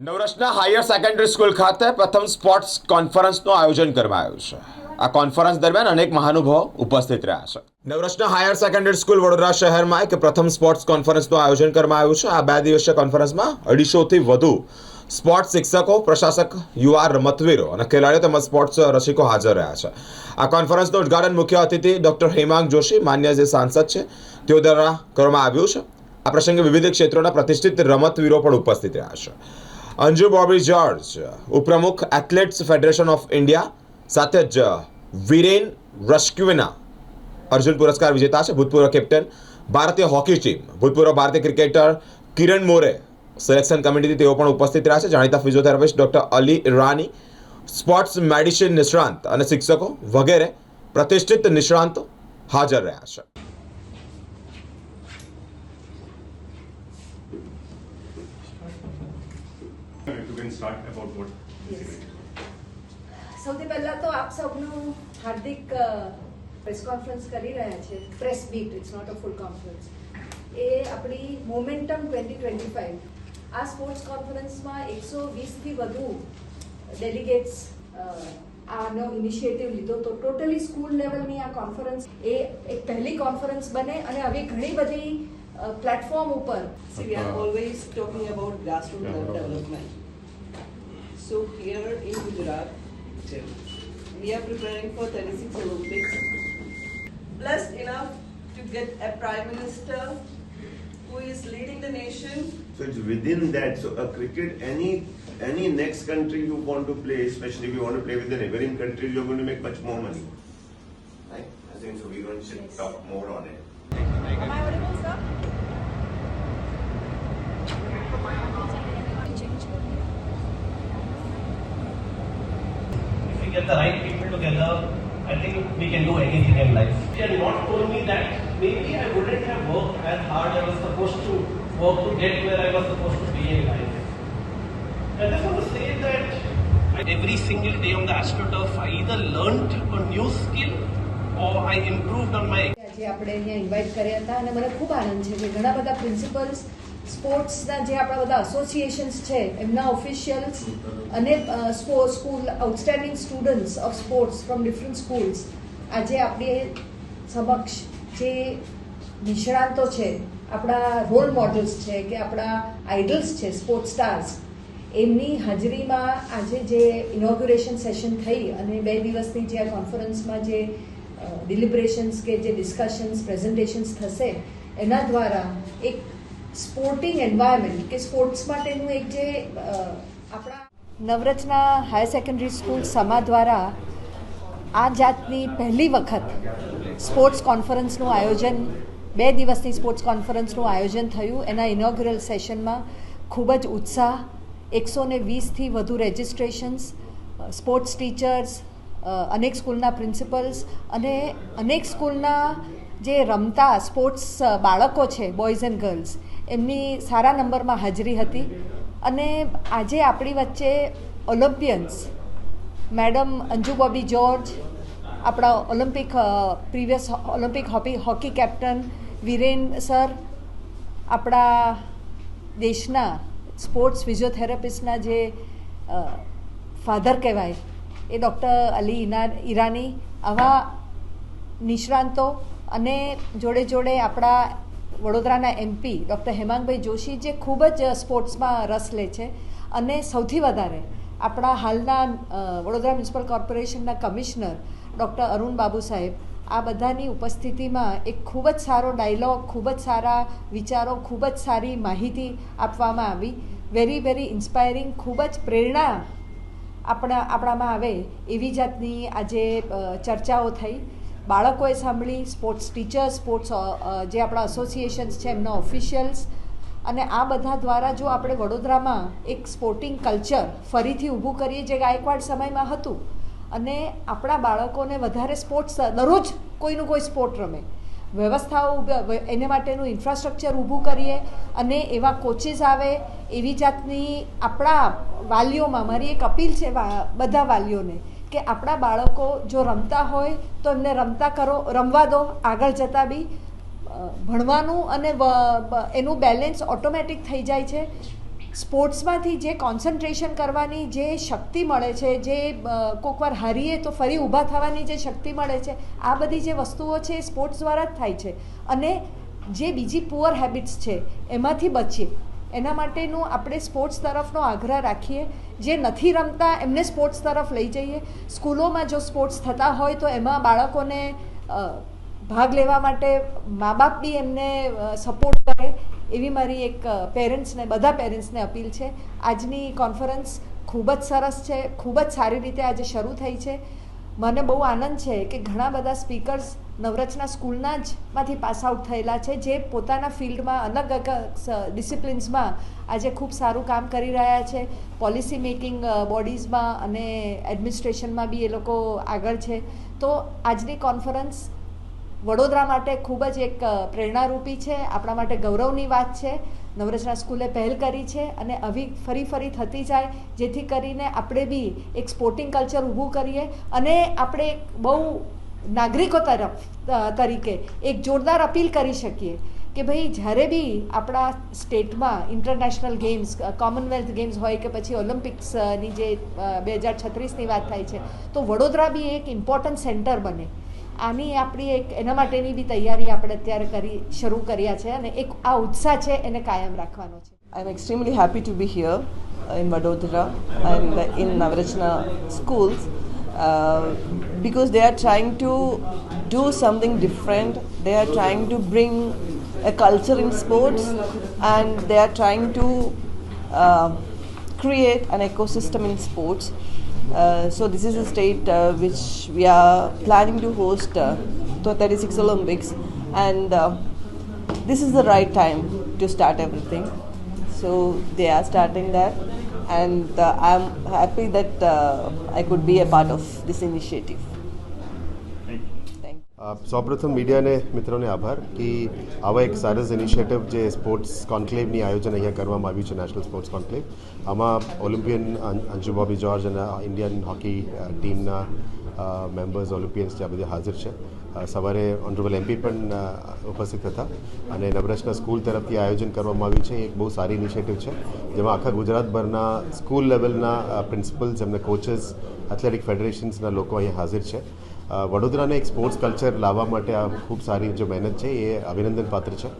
નવરસના higher secondary school ખાતે પ્રથમ sports કોન્ફરન્સનું આયોજન કરવામાં આવ્યું છે. આ કોન્ફરન્સ દરમિયાન અનેક મહાનુભાવો ઉપસ્થિત રહ્યા છે. નવરસના હાયર સેકન્ડરી સ્કૂલ વડોદરા શહેરમાં એક પ્રથમ સ્પોર્ટ્સ કોન્ફરન્સનું આયોજન કરવામાં આવ્યું છે. આ બે દિવસીય કોન્ફરન્સમાં અઢીસોથી વધુ સ્પોર્ટ્સ શિક્ષકો, પ્રશાસક, યુવા, રમતવીરો અને ખેલાડીઓ તેમજ સ્પોર્ટ્સ રસિકો હાજર રહ્યા છે. આ કોન્ફરન્સનું ઉદઘાટન મુખ્ય અતિથિ ડોક્ટર હેમાંગ જોશી, માન્ય જે સાંસદ છે, તેઓ દ્વારા કરવામાં આવ્યું છે. આ પ્રસંગે વિવિધ ક્ષેત્રોના પ્રતિષ્ઠિત રમતવીરો પણ ઉપસ્થિત રહ્યા છે. અંજુ બોબી જોર્જ, ઉપપ્રમુખ એથ્લેટ્સ ફેડરેશન ઓફ ઇન્ડિયા, સાથે જ વિરેન રસ્ક્યુના અર્જુન પુરસ્કાર વિજેતા છે, ભૂતપૂર્વ કેપ્ટન, ભારતીય હોકી ટીમ. ભૂતપૂર્વ ભારતીય ક્રિકેટર કિરણ મોરે સિલેક્શન કમિટીથી તેઓ પણ ઉપસ્થિત રહ્યા છે. જાણીતા physiotherapist doctor Ali Rani sports medicine નિષ્ણાંત અને શિક્ષકો વગેરે પ્રતિષ્ઠિત નિષ્ણાંતો હાજર રહ્યા છે. About what. Yes. સૌથી પહેલા તો આપ સૌનું હાર્દિક પ્રેસ કોન્ફરન્સ કરી રહ્યા છે. Press but it's not a full conference એ આપણી મોમેન્ટમ ટ્વેન્ટી ટ્વેન્ટી ફાઇવ આ સ્પોર્ટ્સ કોન્ફરન્સમાં એકસો વીસથી વધુ ડેલિગેટ્સ આનો ઇનિશિયેટિવ લીધો. તો ટોટલી સ્કૂલ લેવલની આ કોન્ફરન્સ એ એક પહેલી કોન્ફરન્સ બને અને હવે ઘણી બધી પ્લેટફોર્મ ઉપર. Are always talking about grassroots level development. So here in Gujarat, we are preparing for 36 Olympics. Blessed enough to get a prime minister who is leading the nation. So it's within that. So a cricket, any any next country you want to play, especially if you want to play with the neighboring countries, you're going to make much more money. Right? I think so. We're going to talk more on it. Am I audible, sir? we get the right people together, I think we can do anything in life. If you had not told me that, maybe I wouldn't have worked as hard as I was supposed to work to get where I was supposed to be in life. I just want to say that every single day on the AstroTurf, I either learned a new skill or I improved on my આજે આપણે અહીંયા invite કર્યા હતા અને મને ખૂબ આનંદ છે કે ઘણા બધા પ્રિન્સિપલ્સ સ્પોર્ટ્સના જે આપણા બધા એસોસિએશન્સ છે, એમના ઓફિશિયલ્સ અને school outstanding students of sports from different schools આજે આપણી સમક્ષ જે નિષ્ણાંતો છે, આપણા રોલ મોડલ્સ છે કે આપણા આઇડલ્સ છે સ્પોર્ટ્સ સ્ટાર્સ એમની હાજરીમાં આજે જે ઇનોગ્યુરેશન સેશન થઈ અને બે દિવસની જે આ કોન્ફરન્સમાં જે ડિલિબ્રેશન્સ કે જે ડિસ્કશન્સ પ્રેઝન્ટેશન્સ થશે, એના દ્વારા એક સ્પોર્ટિંગ એન્વાયરમેન્ટ કે સ્પોર્ટ્સ માટેનું એક જે આપણા Navrachana higher secondary school Sama દ્વારા આ જાતની પહેલી વખત સ્પોર્ટ્સ કોન્ફરન્સનું આયોજન, બે દિવસની સ્પોર્ટ્સ કોન્ફરન્સનું આયોજન થયું. એના ઇનોગ્રલ સેશનમાં ખૂબ જ ઉત્સાહ એકસો ને વીસથી વધુ રજિસ્ટ્રેશન્સ સ્પોર્ટ્સ ટીચર્સ અનેક સ્કૂલના પ્રિન્સિપલ્સ અને અનેક સ્કૂલના જે રમતા સ્પોર્ટ્સ બાળકો છે, બોયઝ એન્ડ ગર્લ્સ એમની સારા નંબરમાં હાજરી હતી. અને આજે આપણી વચ્ચે Olympians madam Anju Bobby George આપણા Olympic previous Olympic hockey hockey captain Viren sir, આપણા દેશના સ્પોર્ટ્સ ફિઝિયોથેરાપિસ્ટના જે ફાધર કહેવાય, એ ડૉક્ટર અલી ઇના ઈરાની, આવા નિષ્ણાંતો અને જોડે જોડે આપણા વડોદરાના એમપી ડૉક્ટર હેમાંગભાઈ જોશી જે ખૂબ જ સ્પોર્ટ્સમાં રસ લે છે અને સૌથી વધારે આપણા હાલના વડોદરા મ્યુનિસિપલ કોર્પોરેશનના કમિશનર ડૉક્ટર અરુણ બાબુ સાહેબ આ બધાની ઉપસ્થિતિમાં એક ખૂબ જ સારો ડાયલોગ, ખૂબ જ સારા વિચારો, ખૂબ જ સારી માહિતી આપવામાં આવી. વેરી વેરી ઇન્સ્પાયરિંગ, ખૂબ જ પ્રેરણા આપણા, આપણામાં આવે એવી જાતની આજે ચર્ચાઓ થઈ. બાળકોએ સાંભળી સ્પોર્ટ્સ ટીચર્સ સ્પોર્ટ્સ જે આપણા એસોસિએશન્સ છે, એમના ઓફિશિયલ્સ અને આ બધા દ્વારા જો આપણે વડોદરામાં એક સ્પોર્ટિંગ કલ્ચર ફરીથી ઊભું કરીએ, જે ગાયકવાડ સમયમાં હતું, અને આપણા બાળકોને વધારે સ્પોર્ટ્સ દરરોજ કોઈનું કોઈ સ્પોર્ટ રમે, વ્યવસ્થાઓ એને માટેનું ઇન્ફ્રાસ્ટ્રક્ચર ઊભું કરીએ, અને એવા કોચિસ આવે, એવી જાતની આપણા વાલીઓમાં, મારી એક અપીલ છે બધા વાલીઓને કે આપણા બાળકો જો રમતા હોય તો એમને રમતા કરો, રમવા દો, આગળ જતાં બી ભણવાનું અને એનું બેલેન્સ ઓટોમેટિક થઈ જાય છે. સ્પોર્ટ્સમાંથી જે કોન્સન્ટ્રેશન કરવાની જે શક્તિ મળે છે, જે કોકવાર હારીએ તો ફરી ઊભા થવાની જે શક્તિ મળે છે, આ બધી જે વસ્તુઓ છે એ સ્પોર્ટ્સ દ્વારા જ થાય છે. અને જે બીજી પુઅર હેબિટ્સ છે, એમાંથી બચીએ. એના માટેનું આપણે સ્પોર્ટ્સ તરફનો આગ્રહ રાખીએ. જે નથી રમતા, એમને સ્પોર્ટ્સ તરફ લઈ જઈએ. સ્કૂલોમાં જો સ્પોર્ટ્સ થતા હોય તો એમાં બાળકોને ભાગ લેવા માટે મા બાપ બી એમને સપોર્ટ કરે. એવી મારી એક પેરેન્ટ્સને બધા પેરેન્ટ્સને અપીલ છે. આજની કોન્ફરન્સ ખૂબ જ સરસ છે. ખૂબ જ સારી રીતે આજે શરૂ થઈ છે. મને બહુ આનંદ છે કે ઘણા બધા સ્પીકર્સ નવરચના સ્કૂલના જ માંથી પાસ આઉટ થયેલા છે, જે પોતાના ફિલ્ડમાં અલગ અલગ ડિસિપ્લિન્સમાં આજે ખૂબ સારું કામ કરી રહ્યા છે. પોલિસી મેકિંગ બોડીઝમાં અને એડમિનિસ્ટ્રેશનમાં બી એ લોકો આગળ છે. તો આજની કોન્ફરન્સ વડોદરા માટે ખૂબ જ એક પ્રેરણારૂપી છે, આપણા માટે ગૌરવની વાત છે. નવરચના સ્કૂલે પહેલ કરી છે અને આવી ફરી ફરી થતી જાય, જેથી કરીને આપણે બી એક સ્પોર્ટિંગ કલ્ચર ઊભું કરીએ અને આપણે બહુ નાગરિકો તરફ તરીકે એક જોરદાર અપીલ કરી શકીએ કે ભાઈ જ્યારે બી આપણા સ્ટેટમાં ઇન્ટરનેશનલ ગેમ્સ કોમનવેલ્થ ગેમ્સ હોય કે પછી ઓલિમ્પિક્સની જે બે હજાર છત્રીસની વાત થાય છે, તો વડોદરા બી એક ઇમ્પોર્ટન્ટ સેન્ટર બને. આની આપણી એક, એના માટેની બી તૈયારી આપણે અત્યારે કરી, શરૂ કર્યા છે અને એક આ ઉત્સાહ છે એને કાયમ રાખવાનો છે. I am extremely happy to be here in Vadodara and in Navrachana schools. Uh, because they are trying to do something different. They are trying to bring a culture in sports and they are trying to uh, create an ecosystem in sports. Uh, so this is a state uh, which we are planning to host uh, the 36 Olympics and uh, this is the right time to start everything. So they are starting that, and uh, I'm happy that uh, I could be a part of this initiative. Thank you. અ, સૌપ્રથમ મીડિયાને મિત્રોને આભાર કે આવા એક સરસ initiative જે સ્પોર્ટ્સ કોન્ક્લેવની આયોજન અહીંયા કરવામાં આવ્યું છે નેશનલ સ્પોર્ટ્સ કોન્ક્લેવ આમાં ઓલિમ્પિયન અં- અંજુ બોબી જોર્જ અને ઇન્ડિયન હોકી અ, ટીમના મેમ્બર્સ ઓલિમ્પિયન્સ જે આ બધા હાજર છે અ, સવારે ઓનરેબલ એમપી પણ ઉપસ્થિત હતા અને નવરાશના સ્કૂલ તરફથી આયોજન કરવામાં આવ્યું છે. એક બહુ સારી ઇનિશિયેટિવ છે, જેમાં આખા ગુજરાતભરના સ્કૂલ લેવલના પ્રિન્સિપલ્સ એમના કોચેસ એથ્લેટિક ફેડરેશન્સના લોકો અહીંયા હાજર છે. વડોદરાને એક સ્પોર્ટ્સ કલ્ચર લાવવા માટે આ ખૂબ સારી જે મહેનત છે, એ અભિનંદન પાત્ર છે.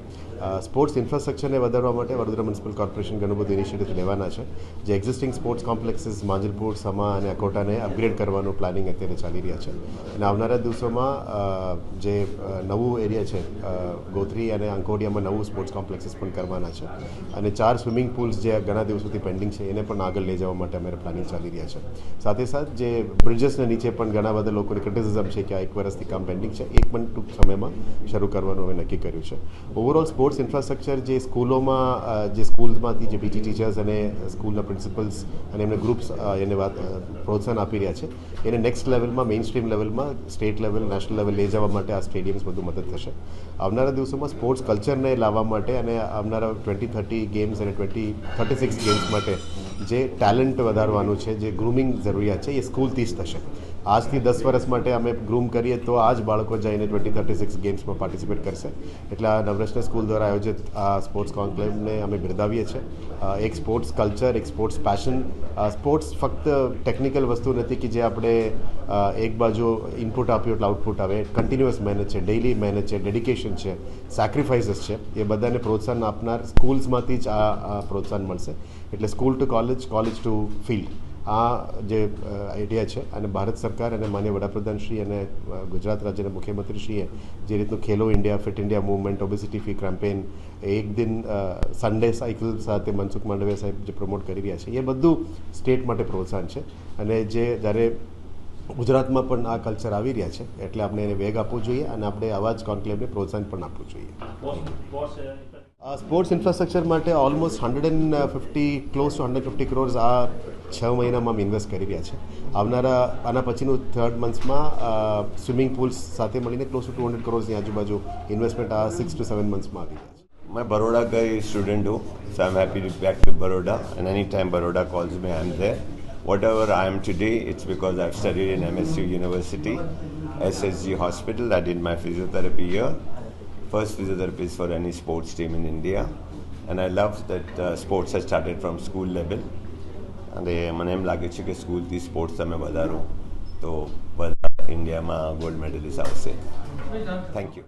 સ્પોર્ટ્સ ઇન્ફ્રાસ્ટ્રક્ચરને વધારવા માટે વડોદરા મ્યુનિસિપલ કોર્પોરેશન ઘણું બધું ઇનિશિયેટિવ લેવાના છે. જે existing sports complexes Manjalpur, Sama અને અકોટાને અપગ્રેડ કરવાનું પ્લાનિંગ અત્યારે ચાલી રહ્યા છે. અને આવનારા દિવસોમાં જે નવું એરિયા છે ગોત્રી અને અંકોડિયામાં નવું સ્પોર્ટ્સ કોમ્પ્લેક્સીસ પણ કરવાના છે. અને ચાર સ્વિમિંગ પુલ્સ જે ઘણા દિવસોથી પેન્ડિંગ છે, એને પણ આગળ લઈ જવા માટે અમારે પ્લાનિંગ ચાલી રહ્યા છે. સાથે સાથ જે બ્રિજેસને નીચે પણ ઘણા બધા લોકોને ક્રિટિસિઝમ છે કે આ એક વર્ષથી કામ પેન્ડિંગ છે. એક પણ ટૂંક સમયમાં શરૂ કરવાનું અમે નક્કી કર્યું છે. ઓવરઓલ સ્પોર્ટ્સ ઇન્ફ્રાસ્ટ્રક્ચર જે સ્કૂલોમાં જે સ્કૂલ્સમાંથી જે પીટી ટીચર્સ અને સ્કૂલના પ્રિન્સિપલ્સ અને એમને ગ્રુપ્સ એને વાત પ્રોત્સાહન આપી રહ્યા છે, એને નેક્સ્ટ લેવલમાં મેઇન સ્ટ્રીમ લેવલમાં સ્ટેટ લેવલ નેશનલ લેવલ લઈ જવા માટે આ સ્ટેડિયમ્સ બધું મદદ થશે. આવનારા દિવસોમાં સ્પોર્ટ્સ કલ્ચરને લાવવા માટે અને આવનારા ટ્વેન્ટી થર્ટી ગેમ્સ અને ટ્વેન્ટી થર્ટી સિક્સ ગેમ્સ માટે જે ટેલેન્ટ વધારવાનું છે, જે ગ્રૂમિંગ જરૂરિયાત છે, એ સ્કૂલથી જ થશે. આજથી દસ વર્ષ માટે અમે ગ્રૂમ કરીએ તો આ જ બાળકો જઈને ટ્વેન્ટી થર્ટી સિક્સ ગેમ્સમાં પાર્ટિસિપેટ કરશે. એટલે આ નવરત્ન સ્કૂલ દ્વારા આયોજિત આ સ્પોર્ટ્સ કોન્ક્લેવને અમે બિરદાવીએ છીએ. એક સ્પોર્ટ્સ કલ્ચર એક સ્પોર્ટ્સ પેશન સ્પોર્ટ્સ ફક્ત ટેકનિકલ વસ્તુ નથી કે જે આપણે એક બાજુ ઇનપુટ આપ્યું એટલે આઉટપુટ આવે. કન્ટિન્યુઅસ મહેનત છે ડેઇલી મહેનત છે ડેડિકેશન છે સેક્રિફાઇસીસ છે. એ બધાને પ્રોત્સાહન આપનાર સ્કૂલ્સમાંથી જ આ પ્રોત્સાહન મળશે. એટલે school to college college to field આ જે આઈડિયા છે અને ભારત સરકાર અને માન્ય વડાપ્રધાનશ્રી અને ગુજરાત રાજ્યના મુખ્યમંત્રીશ્રીએ જે રીતનું Khelo India, fit India movement obesity free campaign એક દિન સન્ડે સાયકલ સાથે મનસુખ માંડવિયા સાહેબ જે પ્રમોટ કરી રહ્યા છે, એ બધું સ્ટેટ માટે પ્રોત્સાહન છે. અને જે જ્યારે ગુજરાતમાં પણ આ કલ્ચર આવી રહ્યા છે, એટલે આપણે એને વેગ આપવો જોઈએ અને આપણે આવા જ કોન્ક્લેવને પ્રોત્સાહન પણ આપવું જોઈએ. સ્પોર્ટ્સ ઇન્ફ્રાસ્ટ્રક્ચર માટે almost hundred and fifty close to hundred fifty crores આ છ મહિનામાં અમે ઇન્વેસ્ટ કરી રહ્યા છે આવનારા આના પછીનું થર્ડ મંથ્સમાં સ્વિમિંગ પુલ્સ સાથે મળીને ક્લોઝ ટુ ટુ હંડ્રેડ ક્રોર્સની આજુબાજુ ઇન્વેસ્ટમેન્ટ આ સિક્સ ટુ સેવન મંથ્સમાં આવી રહ્યા છે મેં બરોડા ગઈ સ્ટુડન્ટ હું so I am happy to back to Baroda and any time Baroda calls me I am there whatever it's because today, it's because M S in MSU University, SSG Hospital. I did my physiotherapy here. First physiotherapist for any sports team in India. And I love that sports has started from school level અને મને એમ લાગે છે કે સ્કૂલથી sports તમે વધારો તો બધા ઇન્ડિયામાં ગોલ્ડ મેડલિસ્ટ આવશે થેન્ક યુ